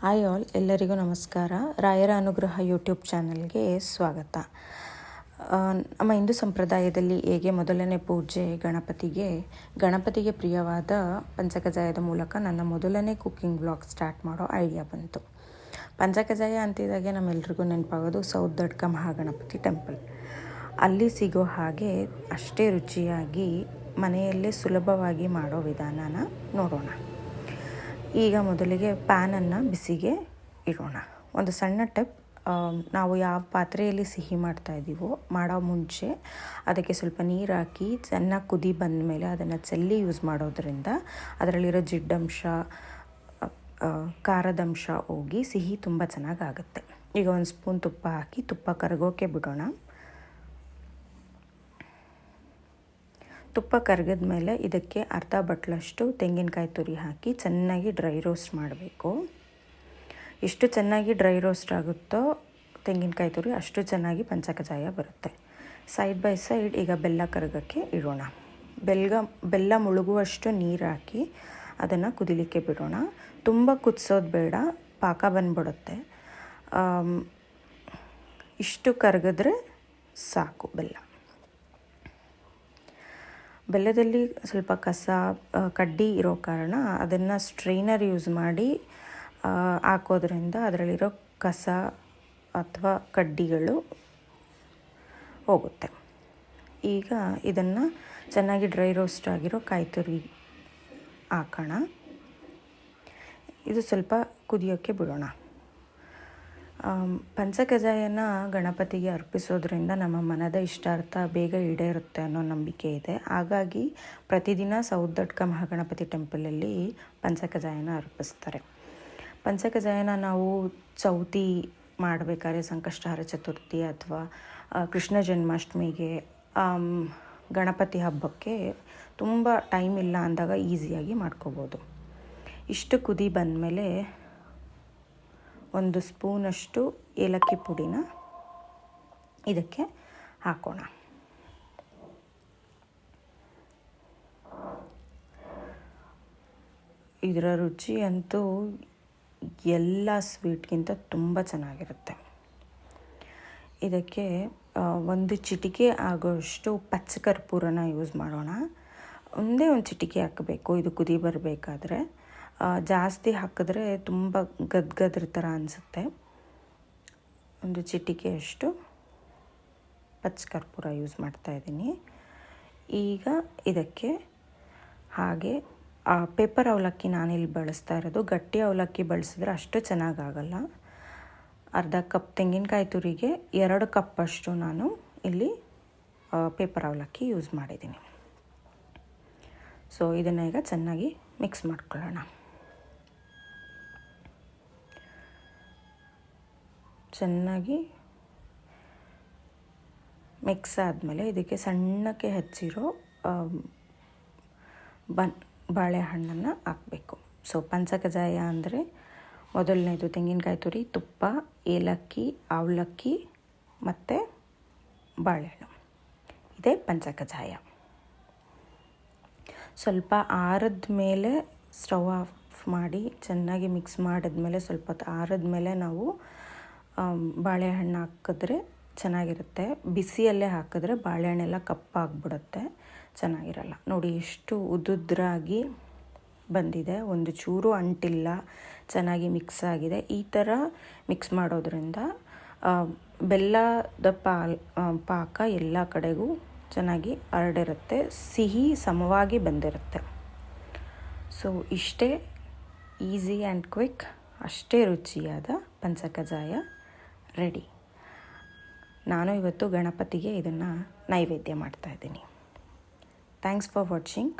Hi all, ಎಲ್ಲರಿಗೂ ನಮಸ್ಕಾರ. ರಾಯರ ಅನುಗ್ರಹ ಯೂಟ್ಯೂಬ್ ಚಾನಲ್ಗೆ ಸ್ವಾಗತ. ನಮ್ಮ ಹಿಂದೂ ಸಂಪ್ರದಾಯದಲ್ಲಿ ಹೇಗೆ ಮೊದಲನೇ ಪೂಜೆ ಗಣಪತಿಗೆ ಗಣಪತಿಗೆ ಪ್ರಿಯವಾದ ಪಂಚಕಜಾಯದ ಮೂಲಕ ನನ್ನ ಮೊದಲನೇ ಕುಕ್ಕಿಂಗ್ ಬ್ಲಾಗ್ ಸ್ಟಾರ್ಟ್ ಮಾಡೋ ಐಡಿಯಾ ಬಂತು. ಪಂಚಕಜಾಯ ಅಂತಿದ್ದಾಗೆ ನಮ್ಮೆಲ್ರಿಗೂ ನೆನಪಾಗೋದು ಸೌತ್ ದಡ್ಕ ಮಹಾಗಣಪತಿ ಟೆಂಪಲ್. ಅಲ್ಲಿ ಸಿಗೋ ಹಾಗೆ ಅಷ್ಟೇ ರುಚಿಯಾಗಿ ಮನೆಯಲ್ಲೇ ಸುಲಭವಾಗಿ ಮಾಡೋ ವಿಧಾನನ ನೋಡೋಣ. ಈಗ ಮೊದಲಿಗೆ ಪ್ಯಾನನ್ನು ಬಿಸಿಗೆ ಇಡೋಣ. ಒಂದು ಸಣ್ಣ ಟಿಪ್ ನಾವು ಯಾವ ಪಾತ್ರೆಯಲ್ಲಿ ಸಿಹಿ ಮಾಡ್ತಾ ಇದ್ದೀವೋ ಮಾಡೋ ಮುಂಚೆ ಅದಕ್ಕೆ ಸ್ವಲ್ಪ ನೀರು ಹಾಕಿ ಚೆನ್ನಾಗಿ ಕುದಿ ಬಂದ ಮೇಲೆ ಅದನ್ನು ಚೆಲ್ಲಿ ಯೂಸ್ ಮಾಡೋದ್ರಿಂದ ಅದರಲ್ಲಿರೋ ಜಿಡ್ಡಂಶ ಖಾರದಂಶ ಹೋಗಿ ಸಿಹಿ ತುಂಬ ಚೆನ್ನಾಗಾಗುತ್ತೆ. ಈಗ ಒಂದು ಸ್ಪೂನ್ ತುಪ್ಪ ಹಾಕಿ ತುಪ್ಪ ಕರಗೋಕೆ ಬಿಡೋಣ. ತುಪ್ಪ ಕರಗಿದ ಮೇಲೆ ಇದಕ್ಕೆ ಅರ್ಧ ಬಟ್ಲಷ್ಟು ತೆಂಗಿನಕಾಯಿ ತುರಿ ಹಾಕಿ ಚೆನ್ನಾಗಿ ಡ್ರೈ ರೋಸ್ಟ್ ಮಾಡಬೇಕು. ಎಷ್ಟು ಚೆನ್ನಾಗಿ ಡ್ರೈ ರೋಸ್ಟ್ ಆಗುತ್ತೋ ತೆಂಗಿನಕಾಯಿ ತುರಿ ಅಷ್ಟು ಚೆನ್ನಾಗಿ ಪಂಚಕಜಾಯ ಬರುತ್ತೆ. ಸೈಡ್ ಬೈ ಸೈಡ್ ಈಗ ಬೆಲ್ಲ ಕರಗಕ್ಕೆ ಇಡೋಣ. ಬೆಲ್ಗ, ಬೆಲ್ಲ ಮುಳುಗುವಷ್ಟು ನೀರು ಹಾಕಿ ಅದನ್ನು ಕುದಿಲಿಕ್ಕೆ ಬಿಡೋಣ. ತುಂಬ ಕುದಿಸೋದು ಬೇಡ, ಪಾಕ ಬಂದ್ಬಿಡುತ್ತೆ. ಇಷ್ಟು ಕರಗಿದ್ರೆ ಸಾಕು ಬೆಲ್ಲ. ಬೆಲ್ಲದಲ್ಲಿ ಸ್ವಲ್ಪ ಕಸ ಕಡ್ಡಿ ಇರೋ ಕಾರಣ ಅದನ್ನು ಸ್ಟ್ರೈನರ್ ಯೂಸ್ ಮಾಡಿ ಹಾಕೋದ್ರಿಂದ ಅದರಲ್ಲಿರೋ ಕಸ ಅಥವಾ ಕಡ್ಡಿಗಳು ಹೋಗುತ್ತೆ. ಈಗ ಇದನ್ನು ಚೆನ್ನಾಗಿ ಡ್ರೈ ರೋಸ್ಟ್ ಆಗಿರೋ ಕಾಯಿ ತುರಿ ಹಾಕೋಣ. ಇದು ಸ್ವಲ್ಪ ಕುದಿಯೋಕ್ಕೆ ಬಿಡೋಣ. ಪಂಚಕಜಾಯನ ಗಣಪತಿಗೆ ಅರ್ಪಿಸೋದ್ರಿಂದ ನಮ್ಮ ಮನದ ಇಷ್ಟಾರ್ಥ ಬೇಗ ಈಡೇರುತ್ತೆ ಅನ್ನೋ ನಂಬಿಕೆ ಇದೆ. ಹಾಗಾಗಿ ಪ್ರತಿದಿನ ಸೌದಡ್ಕ ಮಹಾಗಣಪತಿ ಟೆಂಪಲಲ್ಲಿ ಪಂಚಕಜಾಯನ ಅರ್ಪಿಸ್ತಾರೆ. ಪಂಚಕಜಾಯನ ನಾವು ಚೌತಿ ಮಾಡಬೇಕಾದ್ರೆ ಸಂಕಷ್ಟಹಾರ ಚತುರ್ಥಿ ಅಥವಾ ಕೃಷ್ಣ ಜನ್ಮಾಷ್ಟಮಿಗೆ ಗಣಪತಿ ಹಬ್ಬಕ್ಕೆ ತುಂಬ ಟೈಮ್ ಇಲ್ಲ ಅಂದಾಗ ಈಸಿಯಾಗಿ ಮಾಡ್ಕೋಬೋದು. ಇಷ್ಟು ಕುದಿ ಬಂದಮೇಲೆ ಒಂದು ಸ್ಪೂನಷ್ಟು ಏಲಕ್ಕಿ ಪುಡಿನ ಇದಕ್ಕೆ ಹಾಕೋಣ. ಇದರ ರುಚಿ ಅಂತೂ ಎಲ್ಲ ಸ್ವೀಟ್ಗಿಂತ ತುಂಬ ಚೆನ್ನಾಗಿರುತ್ತೆ. ಇದಕ್ಕೆ ಒಂದು ಚಿಟಿಕೆ ಆಗೋಷ್ಟು ಪಚ್ಚ ಕರ್ಪೂರನ ಯೂಸ್ ಮಾಡೋಣ. ಒಂದೇ ಒಂದು ಚಿಟಿಕೆ ಹಾಕಬೇಕು. ಇದು ಕುದಿ ಬರಬೇಕಾದ್ರೆ. ಜಾಸ್ತಿ ಹಾಕಿದ್ರೆ ತುಂಬ ಗದ್ಗದ್ರ ಥರ ಅನಿಸುತ್ತೆ. ಒಂದು ಚಿಟಿಕೆಯಷ್ಟು ಪಚ್ಚ ಕರ್ಪೂರ ಯೂಸ್ ಮಾಡ್ತಾ ಇದ್ದೀನಿ. ಈಗ ಇದಕ್ಕೆ ಹಾಗೆ ಪೇಪರ್ ಅವಲಕ್ಕಿ ನಾನಿಲ್ಲಿ ಬಳಸ್ತಾ ಇರೋದು. ಗಟ್ಟಿ ಅವಲಕ್ಕಿ ಬಳಸಿದ್ರೆ ಅಷ್ಟು ಚೆನ್ನಾಗಾಗಲ್ಲ. ಅರ್ಧ ಕಪ್ ತೆಂಗಿನಕಾಯಿ ತುರಿಗೆ, ಎರಡು ಕಪ್ಪಷ್ಟು ನಾನು ಇಲ್ಲಿ ಪೇಪರ್ ಅವಲಕ್ಕಿ ಯೂಸ್ ಮಾಡಿದ್ದೀನಿ. ಸೊ ಇದನ್ನು ಈಗ ಚೆನ್ನಾಗಿ ಮಿಕ್ಸ್ ಮಾಡ್ಕೊಳ್ಳೋಣ. ಚೆನ್ನಾಗಿ ಮಿಕ್ಸ್ ಆದಮೇಲೆ ಇದಕ್ಕೆ ಸಣ್ಣಕ್ಕೆ ಹಚ್ಚಿರೋ ಬನ್, ಬಾಳೆಹಣ್ಣನ್ನು ಹಾಕಬೇಕು. ಸೊ ಪಂಚಕಜಾಯ ಅಂದರೆ ಮೊದಲನೇದು ತೆಂಗಿನಕಾಯಿ ತುರಿ, ತುಪ್ಪ, ಏಲಕ್ಕಿ, ಅವಲಕ್ಕಿ ಮತ್ತು ಬಾಳೆಹಣ್ಣು. ಇದೇ ಪಂಚಕಜಾಯ ಸ್ವಲ್ಪ ಆರದ ಮೇಲೆ ಸ್ಟವ್ ಆಫ್ ಮಾಡಿ ಚೆನ್ನಾಗಿ ಮಿಕ್ಸ್ ಮಾಡಿದ್ಮೇಲೆ ಸ್ವಲ್ಪ ಆರದ ಮೇಲೆ ನಾವು ಬಾಳೆಹಣ್ಣು ಹಾಕಿದ್ರೆ ಚೆನ್ನಾಗಿರುತ್ತೆ. ಬಿಸಿಯಲ್ಲೇ ಹಾಕಿದ್ರೆ ಬಾಳೆಹಣ್ಣೆಲ್ಲ ಕಪ್ಪಾಗ್ಬಿಡುತ್ತೆ. ಚೆನ್ನಾಗಿರಲ್ಲ. ನೋಡಿ, ಎಷ್ಟು ಉದುದ್ರಾಗಿ ಬಂದಿದೆ. ಒಂದು ಚೂರು ಅಂಟಿಲ್ಲ. ಚೆನ್ನಾಗಿ ಮಿಕ್ಸ್ ಆಗಿದೆ. ಈ ಥರ ಮಿಕ್ಸ್ ಮಾಡೋದ್ರಿಂದ ಬೆಲ್ಲದ ಪಾಲ್ ಪಾಕ ಎಲ್ಲ ಕಡೆಗೂ ಚೆನ್ನಾಗಿ ಹರಡಿರುತ್ತೆ. ಸಿಹಿ ಸಮವಾಗಿ ಬಂದಿರುತ್ತೆ. ಸೊ, ಇಷ್ಟೇ ಈಸಿ ಆ್ಯಂಡ್ ಕ್ವಿಕ್, ಅಷ್ಟೇ ರುಚಿಯಾದ ಪಂಚಕಜಾಯ. ರೆಡಿ. ನಾನು ಇವತ್ತು ಗಣಪತಿಗೆ ಇದನ್ನು ನೈವೇದ್ಯ ಮಾಡ್ತಾಯಿದ್ದೀನಿ ಥ್ಯಾಂಕ್ಸ್ ಫಾರ್ ವಾಚಿಂಗ್